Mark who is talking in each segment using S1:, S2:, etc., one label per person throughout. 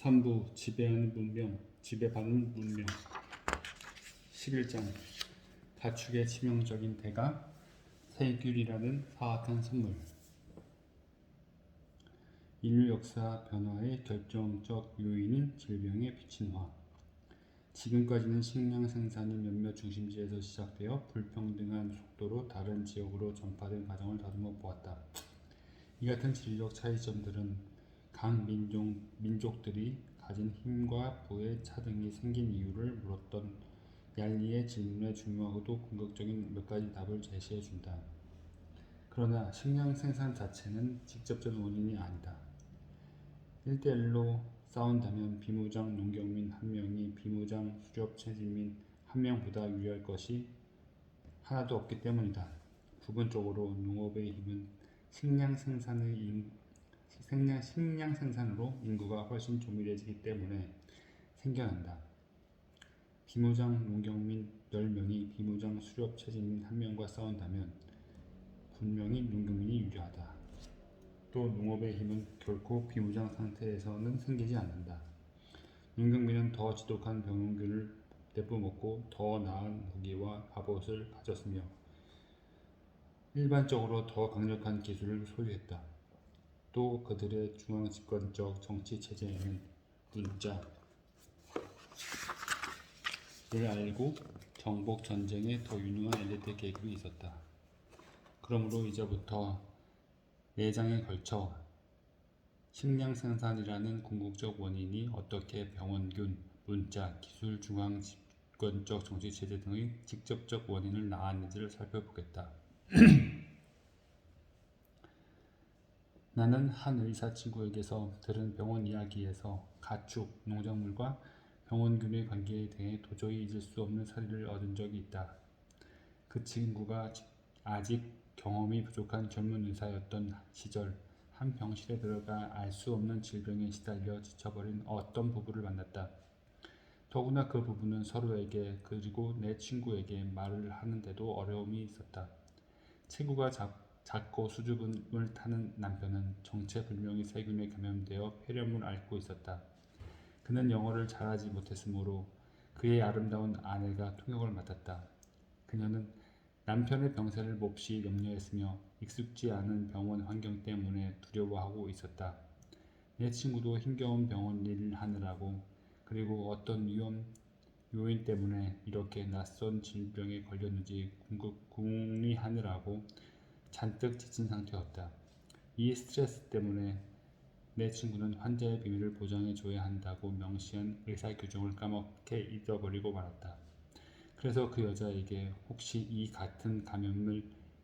S1: 3부 지배하는 문명, 지배받는 문명. 11장. 가축의 치명적인 대가 세균이라는 사악한 선물. 인류 역사 변화의 결정적 요인인 질병의 비친화. 지금까지는 식량 생산이 몇몇 중심지에서 시작되어 불평등한 속도로 다른 지역으로 전파된 과정을 다듬어 보았다. 이 같은 지리적 차이점들은 각 민족, 민족들이 가진 힘과 부의 차등이 생긴 이유를 물었던 얄리의 질문에 중요하고도 궁극적인 몇 가지 답을 제시해 준다. 그러나 식량 생산 자체는 직접적 원인이 아니다. 1대1로 싸운다면 비무장 농경민 한 명이 비무장 수렵 채집민 한 명보다 유리할 것이 하나도 없기 때문이다. 부분적으로 농업의 힘은 식량 생산의 인, 생량, 식량 생산으로 인구가 훨씬 조밀해지기 때문에 생겨난다. 비무장 농경민 10명이 비무장 수렵 채집민 한 명과 싸운다면 분명히 농경민이 유리하다. 또 농업의 힘은 결코 비무장 상태에서는 생기지 않는다. 농경민은 더 지독한 병원균을 내뿜었고 더 나은 무기와 갑옷을 가졌으며 일반적으로 더 강력한 기술을 소유했다. 또 그들의 중앙 집권적 정치 체제에는 문자 를 알고 정복 전쟁에 더 유능한 엘리트 계급이 있었다. 그러므로 이제부터 내장에 걸쳐 식량 생산이라는 궁극적 원인이 어떻게 병원균, 문자, 기술 중앙 집권적 정치 체제 등의 직접적 원인을 낳았는지를 살펴보겠다. 나는 한 의사 친구에게서 들은 병원 이야기에서 가축, 농작물과 병원균의 관계에 대해 도저히 잊을 수 없는 사실을 얻은 적이 있다. 그 친구가 아직 경험이 부족한 젊은 의사였던 시절 한 병실에 들어가 알 수 없는 질병에 시달려 지쳐버린 어떤 부부를 만났다. 더구나 그 부부는 서로에게 그리고 내 친구에게 말을 하는데도 어려움이 있었다. 친구가 작, 작고 수줍음을 타는 남편은 정체불명의 세균에 감염되어 폐렴을 앓고 있었다. 그는 영어를 잘하지 못했으므로 그의 아름다운 아내가 통역을 맡았다. 그녀는 남편의 병세를 몹시 염려했으며 익숙지 않은 병원 환경 때문에 두려워하고 있었다. 내 친구도 힘겨운 병원 일을 하느라고 그리고 어떤 위험 요인 때문에 이렇게 낯선 질병에 걸렸는지 궁리하느라고 잔뜩 지친 상태였다. 이 스트레스 때문에 내 친구는 환자의 비밀을 보장해 줘야 한다고 명시한 의사 규정을 까먹게 잊어버리고 말았다. 그래서 그 여자에게 혹시 이 같은 감염을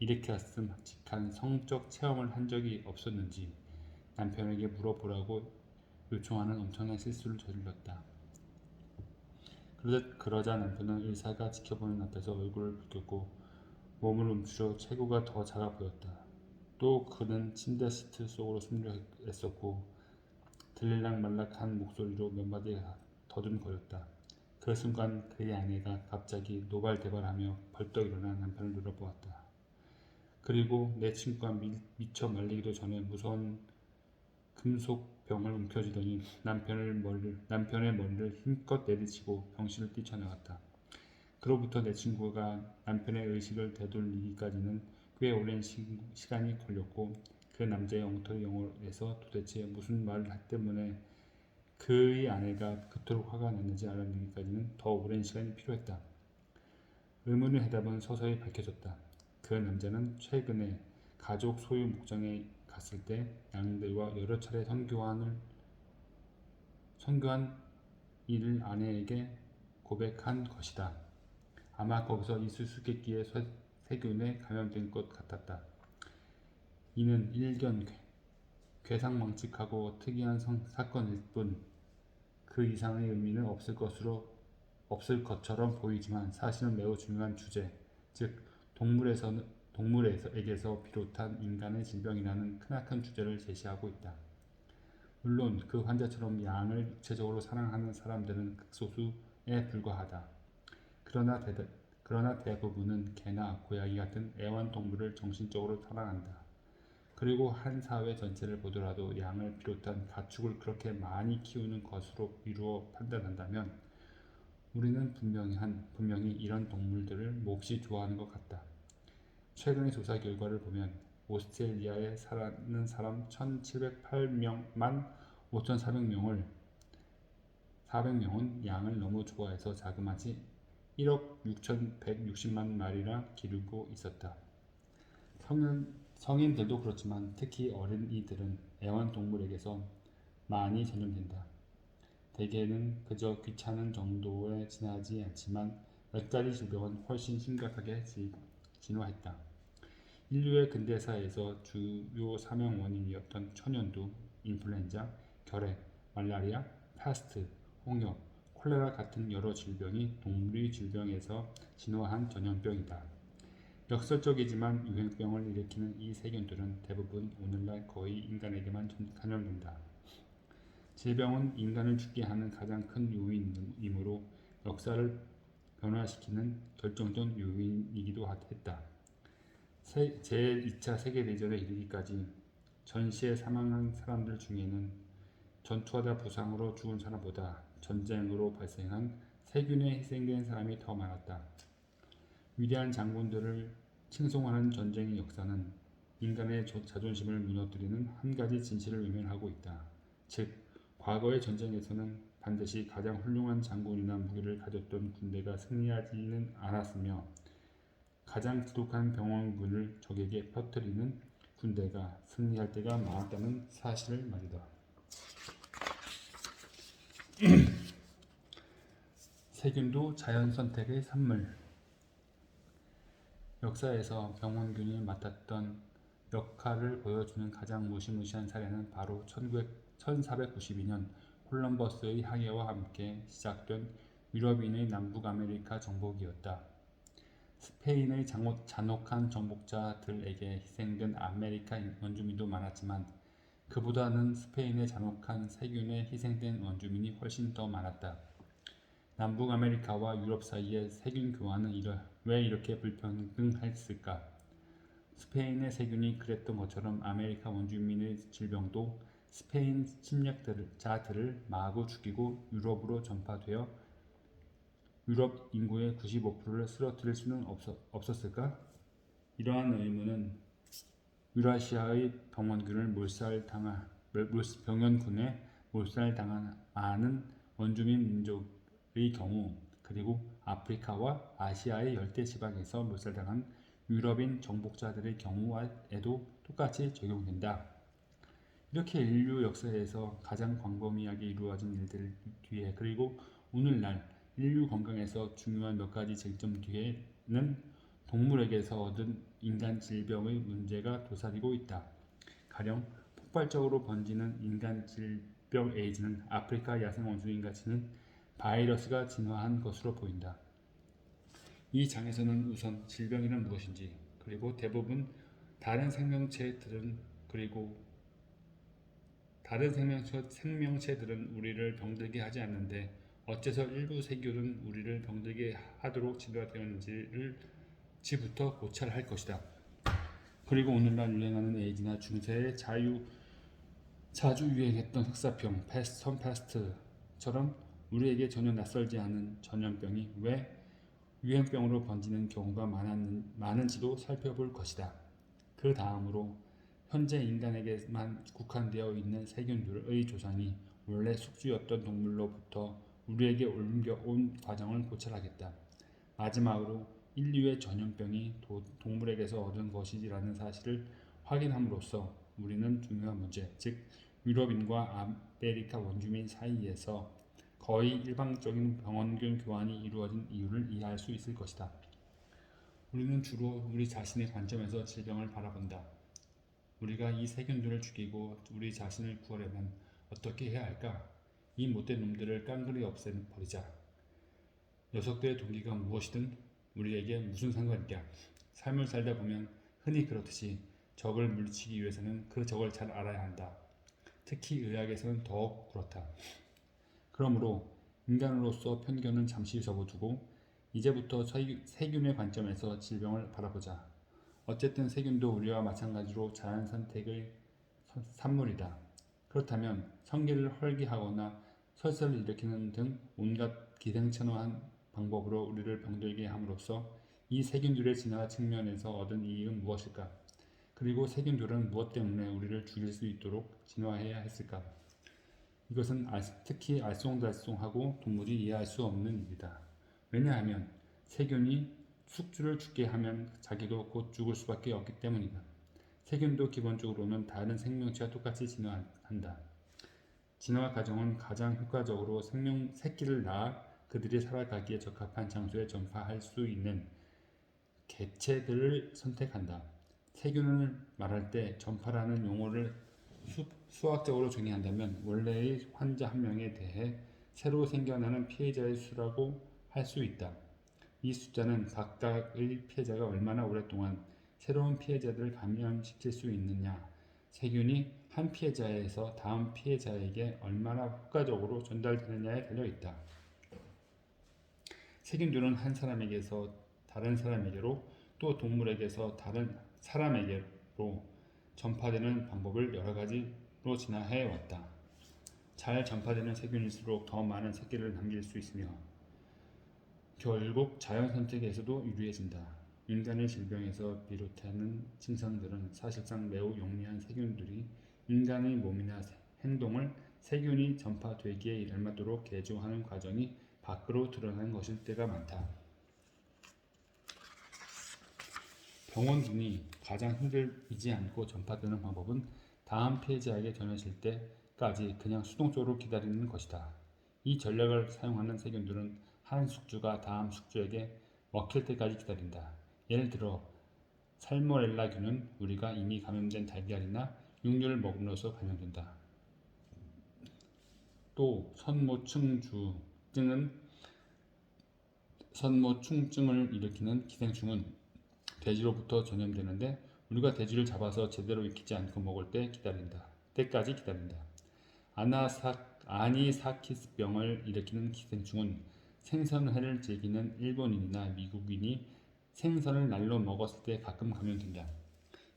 S1: 일으켰음 직한 성적 체험을 한 적이 없었는지 남편에게 물어보라고 요청하는 엄청난 실수를 저질렀다. 그러자 남편은 의사가 지켜보는 앞에서 얼굴을 붉혔고 몸을 움츠려 체구가 더 작아 보였다. 또 그는 침대 시트 속으로 숨려 했었고 들릴락 말락한 목소리로 몇 마디 더듬거렸다. 그 순간 그의 아내가 갑자기 노발대발하며 벌떡 일어나 남편을 노려보았다. 그리고 내 친구가 미, 미쳐 말리기도 전에 무서운 금속 병을 움켜쥐더니 남편을 머리를, 남편의 머리를 힘껏 내리치고 병실을 뛰쳐나갔다. 그로부터 내 친구가 남편의 의식을 되돌리기까지는 꽤 오랜 시, 시간이 걸렸고 그 남자의 엉터리 영어에서 도대체 무슨 말을 할 때문에 그의 아내가 그토록 화가 났는지 알아내기까지는 더 오랜 시간이 필요했다. 의문의 해답은 서서히 밝혀졌다. 그 남자는 최근에 가족 소유 목장에 갔을 때 양들과 여러 차례 선교환을 선교한 일을 아내에게 고백한 것이다. 아마 거기서 이 수수께끼의 세균에 감염된 것 같았다. 이는 일견 괴상망측하고 특이한 성, 사건일 뿐 그 이상의 의미는 없을 것으로 없을 것처럼 보이지만 사실은 매우 중요한 주제, 즉 동물에서는 동물에게서 비롯한 인간의 질병이라는 크나큰 주제를 제시하고 있다. 물론 그 환자처럼 양을 육체적으로 사랑하는 사람들은 극소수에 불과하다. 그러나, 대, 그러나 대부분은 개나 고양이 같은 애완동물을 정신적으로 사랑한다. 그리고 한 사회 전체를 보더라도 양을 비롯한 가축을 그렇게 많이 키우는 것으로 이루어 판단한다면 우리는 분명히 한 분명히 이런 동물들을 몹시 좋아하는 것 같다. 최근의 조사 결과를 보면 오스트레일리아에 사는 사람 1,708만 5,400명을 400명은 양을 너무 좋아해서 자그마치 1억 6,160만 마리나 기르고 있었다. 성인, 성인들도 그렇지만 특히 어린이들은 애완동물에게서 많이 전염된다. 대개는 그저 귀찮은 정도에 지나지 않지만 몇 가지 질병은 훨씬 심각하게 지- 진화했다. 인류의 근대사에서 주요 사망 원인이었던 천연두, 인플루엔자, 결핵, 말라리아, 파스트, 홍역, 콜레라 같은 여러 질병이 동물의 질병에서 진화한 전염병이다. 역설적이지만 유행병을 일으키는 이 세균들은 대부분 오늘날 거의 인간에게만 전- 감염된다. 질병은 인간을 죽게 하는 가장 큰 요인이므로 역사를 변화시키는 결정적 요인이기도 했다. 세- 제2차 세계대전에 이르기까지 전시에 사망한 사람들 중에는 전투하다 부상으로 죽은 사람보다 전쟁으로 발생한 세균에 희생된 사람이 더 많았다. 위대한 장군들을 칭송하는 전쟁의 역사는 인간의 조- 자존심을 무너뜨리는 한 가지 진실을 외면하고 있다. 즉, 과거의 전쟁에서는 반드시 가장 훌륭한 장군이나 무기를 가졌던 군대가 승리하지는 않았으며 가장 지독한 병원군을 적에게 퍼뜨리는 군대가 승리할 때가 많았다는 사실을 말이다. 세균도 자연 선택의 산물. 역사에서 병원균이 맡았던 역할을 보여주는 가장 무시무시한 사례는 바로 1492년 콜럼버스의 항해와 함께 시작된 유럽인의 남북 아메리카 정복이었다. 스페인의 잔혹한 정복자들에게 희생된 아메리카 원주민도 많았지만 그보다는 스페인의 잔혹한 세균에 희생된 원주민이 훨씬 더 많았다. 남북 아메리카와 유럽 사이의 세균 교환은 왜 이렇게 불평등했을까? 스페인의 세균이 그랬던 것처럼 아메리카 원주민의 질병도 스페인 침략자들을 마구 죽이고 유럽으로 전파되어 유럽 인구의 95%를 쓰러뜨릴 수는 없었, 없었을까? 이러한 의문은 유라시아의 병원군을 몰살당한 병원군에 몰살당한 많은 원주민 민족 의 경우 그리고 아프리카와 아시아의 열대 지방에서 몰살당한 유럽인 정복자들의 경우에도 똑같이 적용된다. 이렇게 인류 역사에서 가장 광범위하게 이루어진 일들 뒤에 그리고 오늘날 인류 건강에서 중요한 몇 가지 쟁점 뒤에는 동물에게서 얻은 인간 질병의 문제가 도사리고 있다. 가령 폭발적으로 번지는 인간 질병 에이즈는 아프리카 야생 원숭이가 지닌 바이러스가 진화한 것으로 보인다. 이 장에서는 우선 질병이란 무엇인지 그리고 대부분 다른 생명체들은 그리고 다른 생명체, 생명체 들은 우리를 병들게 하지 않는데 어째서 일부 세균은 우리를 병들게 하도록 진화되었는지를 지부터 고찰할 것이다. 그리고 오늘날 유행하는 에이즈나 중세의 자유 자주 유행했던 흑사병, 패스턴 패스트처럼 우리에게 전혀 낯설지 않은 전염병이 왜 유행병으로 번지는 경우가 많았는, 많은지도 살펴볼 것이다. 그 다음으로 현재 인간에게만 국한되어 있는 세균들의 조상이 원래 숙주였던 동물로부터 우리에게 옮겨온 과정을 고찰하겠다. 마지막으로 인류의 전염병이 도, 동물에게서 얻은 것이라는 사실을 확인함으로써 우리는 중요한 문제, 즉 유럽인과 아메리카 원주민 사이에서 거의 일방적인 병원균 교환이 이루어진 이유를 이해할 수 있을 것이다. 우리는 주로 우리 자신의 관점에서 질병을 바라본다. 우리가 이 세균들을 죽이고 우리 자신을 구하려면 어떻게 해야 할까? 이 못된 놈들을 깡그리 없애버리자. 녀석들의 동기가 무엇이든 우리에게 무슨 상관이냐. 삶을 살다 보면 흔히 그렇듯이 적을 물리치기 위해서는 그 적을 잘 알아야 한다. 특히 의학에서는 더욱 그렇다. 그러므로 인간으로서 편견은 잠시 접어두고 이제부터 세균의 관점에서 질병을 바라보자. 어쨌든 세균도 우리와 마찬가지로 자연 선택의 선- 산물이다. 그렇다면 성기를 헐게하거나 설사를 일으키는 등 온갖 기생천외한 방법으로 우리를 병들게 함으로써 이 세균들의 진화 측면에서 얻은 이익은 무엇일까? 그리고 세균들은 무엇 때문에 우리를 죽일 수 있도록 진화해야 했을까? 이것은 알- 특히 알쏭달쏭하고 동물이 이해할 수 없는 일이다. 왜냐하면 세균이 숙주를 죽게 하면 자기도 곧 죽을 수밖에 없기 때문이다. 세균도 기본적으로는 다른 생명체와 똑같이 진화한다. 진화 과정은 가장 효과적으로 생명 새끼를 낳아 그들이 살아가기에 적합한 장소에 전파할 수 있는 개체들을 선택한다. 세균을 말할 때 전파라는 용어를 수, 수학적으로 정의한다면 원래의 환자 한 명에 대해 새로 생겨나는 피해자의 수라고 할 수 있다. 이 숫자는 각각의 피해자가 얼마나 오랫동안 새로운 피해자들을 감염시킬 수 있느냐, 세균이 한 피해자에서 다음 피해자에게 얼마나 효과적으로 전달되느냐에 달려 있다. 세균들은 한 사람에게서 다른 사람에게로 또 동물에게서 다른 사람에게로 전파되는 방법을 여러 가지로 진화해 왔다. 잘 전파되는 세균일수록 더 많은 새끼를 남길 수 있으며 결국 자연 선택에서도 유리해진다. 인간의 질병에서 비롯하는 증상들은 사실상 매우 용이한 세균들이 인간의 몸이나 세- 행동을 세균이 전파되기에 알맞도록 개조하는 과정이 밖으로 드러나는 것일 때가 많다. 병원균이 가장 힘들이지 않고 전파되는 방법은 다음 피해자에게 전해질 때까지 그냥 수동적으로 기다리는 것이다. 이 전략을 사용하는 세균들은 한 숙주가 다음 숙주에게 먹힐 때까지 기다린다. 예를 들어 살모넬라균은 우리가 이미 감염된 달걀이나 육류를 먹음으로써 감염된다. 또 선모충주증은 선모충증을 일으키는 기생충은 돼지로부터 전염되는데 우리가 돼지를 잡아서 제대로 익히지 않고 먹을 때 기다린다. 때까지 기다린다. 아나사 아니사키스 병을 일으키는 기생충은 생선회를 즐기는 일본인이나 미국인이 생선을 날로 먹었을 때 가끔 감염된다.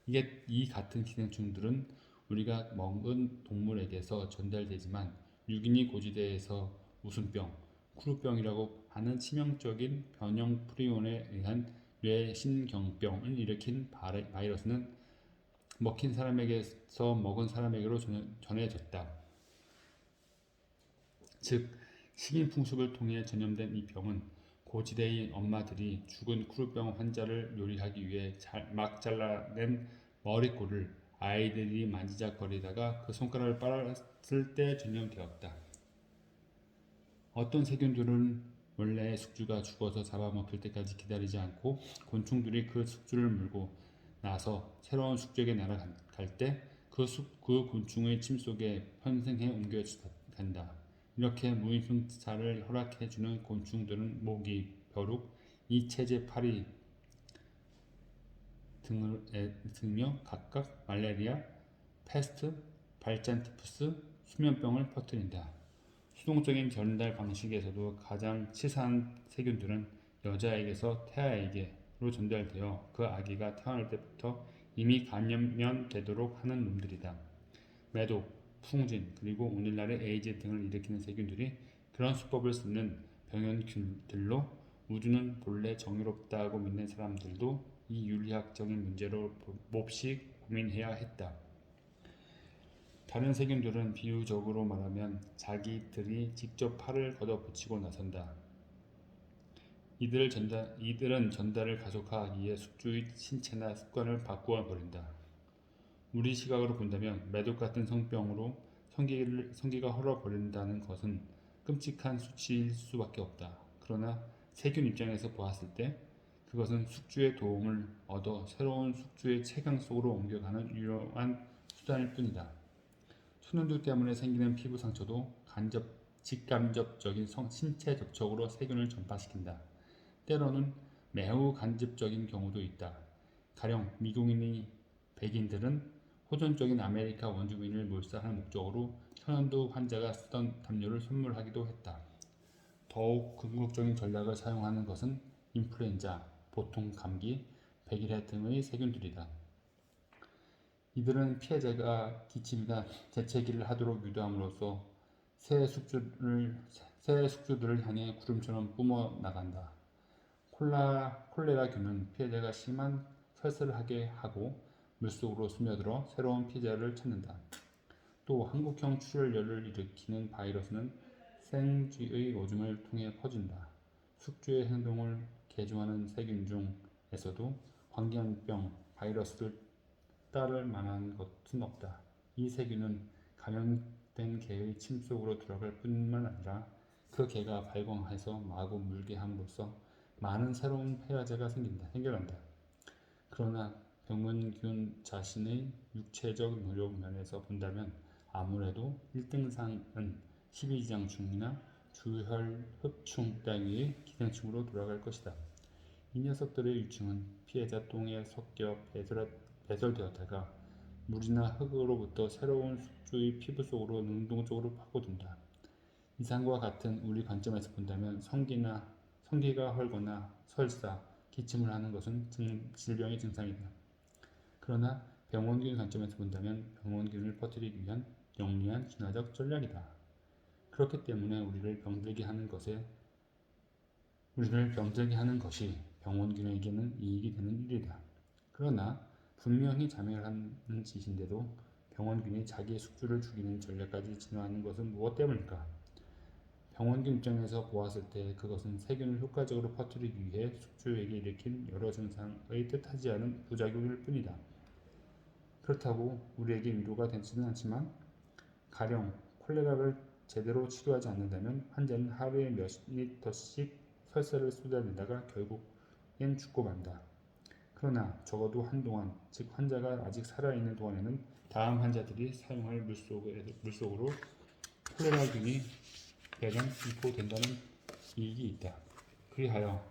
S1: 이게 이 같은 기생충들은 우리가 먹은 동물에게서 전달되지만 유기니 고지대에서 웃음병, 쿠루병이라고 하는 치명적인 변형 프리온에 의한 뇌신경병을 일으킨 바이러스는 먹힌 사람에게서 먹은 사람에게로 전- 전해졌다. 즉 식인 풍습을 통해 전염된 이 병은 고지대의 엄마들이 죽은 쿠루병 환자를 요리하기 위해 잘- 막 잘라낸 머리꼬를 아이들이 만지작거리다가 그 손가락을 빨았을 때 전염되었다. 어떤 세균들은 원래 숙주가 죽어서 잡아먹힐 때까지 기다리지 않고 곤충들이 그 숙주를 물고 나서 새로운 숙주에게 날아갈 때그 그 곤충의 침 속에 편생해 옮겨 간다. 이렇게 무임승차를 허락해주는 곤충들은 모기, 벼룩, 이체제 파리 등을 에- 등며 각각 말라리아, 패스트, 발잔티푸스, 수면병을 퍼뜨린다. 수동적인 전달 방식에서도 가장 치사한 세균들은 여자에게서 태아에게로 전달되어 그 아기가 태어날 때부터 이미 감염되도록 하는 놈들이다. 매독, 풍진, 그리고 오늘날의 에이즈 등을 일으키는 세균들이 그런 수법을 쓰는 병원균들로 우주는 본래 정의롭다고 믿는 사람들도 이 윤리학적인 문제로 몹시 고민해야 했다. 다른 세균들은 비유적으로 말하면 자기들이 직접 팔을 걷어붙이고 나선다. 이들 전달, 이들은 전달을 가속화하기 위해 숙주의 신체나 습관을 바꾸어 버린다. 우리 시각으로 본다면 매독 같은 성병으로 성기를, 성기가 헐어버린다는 것은 끔찍한 수치일 수밖에 없다. 그러나 세균 입장에서 보았을 때 그것은 숙주의 도움을 얻어 새로운 숙주의 체강 속으로 옮겨가는 유용한 수단일 뿐이다. 소년들 때문에 생기는 피부 상처도 간접, 직간접적인 성, 신체 접촉으로 세균을 전파시킨다. 때로는 매우 간접적인 경우도 있다. 가령 미국인이 백인들은 호전적인 아메리카 원주민을 몰살할 목적으로 천연두 환자가 쓰던 담요를 선물하기도 했다. 더욱 궁극적인 전략을 사용하는 것은 인플루엔자, 보통 감기, 백일해 등의 세균들이다. 이들은 피해자가 기침이나 재채기를 하도록 유도함으로써 새 숙주를 새 숙주들을 향해 구름처럼 뿜어 나간다. 콜라 콜레라균은 피해자가 심한 설사를 하게 하고 물속으로 스며들어 새로운 피해자를 찾는다. 또 한국형 출혈열을 일으키는 바이러스는 생쥐의 오줌을 통해 퍼진다. 숙주의 행동을 개조하는 세균 중에서도 광견병 바이러스를 따를 만한 것은 없다. 이 세균은 감염된 개의 침 속으로 들어갈 뿐만 아니라 그 개가 발광해서 마구 물게 함으로써 많은 새로운 폐하자가 생긴다, 생겨난다. 그러나 병원균 자신의 육체적 노력 면에서 본다면 아무래도 1등상은 12지장충이나 주혈 흡충 따위의 기생충으로 돌아갈 것이다. 이 녀석들의 유충은 피해자 똥에 섞여 배설, 배설되었다가 물이나 흙으로부터 새로운 숙주의 피부 속으로 능동적으로 파고든다. 이상과 같은 우리 관점에서 본다면 성기나 성기가 헐거나 설사, 기침을 하는 것은 증- 질병의 증상이다. 그러나 병원균 관점에서 본다면 병원균을 퍼뜨리기 위한 영리한 진화적 전략이다. 그렇기 때문에 우리를 병들게 하는 것에 우리를 병들게 하는 것이 병원균에게는 이익이 되는 일이다. 그러나 분명히 자멸 하는 짓인데도 병원균이 자기의 숙주를 죽이는 전략까지 진화하는 것은 무엇 때문일까? 병원균 입장에서 보았을 때 그것은 세균을 효과적으로 퍼뜨리기 위해 숙주에게 일으킨 여러 증상의 뜻하지 않은 부작용일 뿐이다. 그렇다고 우리에게 위로가 되지는 않지만 가령 콜레라를 제대로 치료하지 않는다면 환자는 하루에 몇 리터씩 설사를 쏟아내다가 결국엔 죽고 만다. 그러나 적어도 한동안, 즉 환자가 아직 살아있는 동안에는 다음 환자들이 사용할 물속으로 콜레라균이 배정 유포된다는 이익이 있다. 그리하여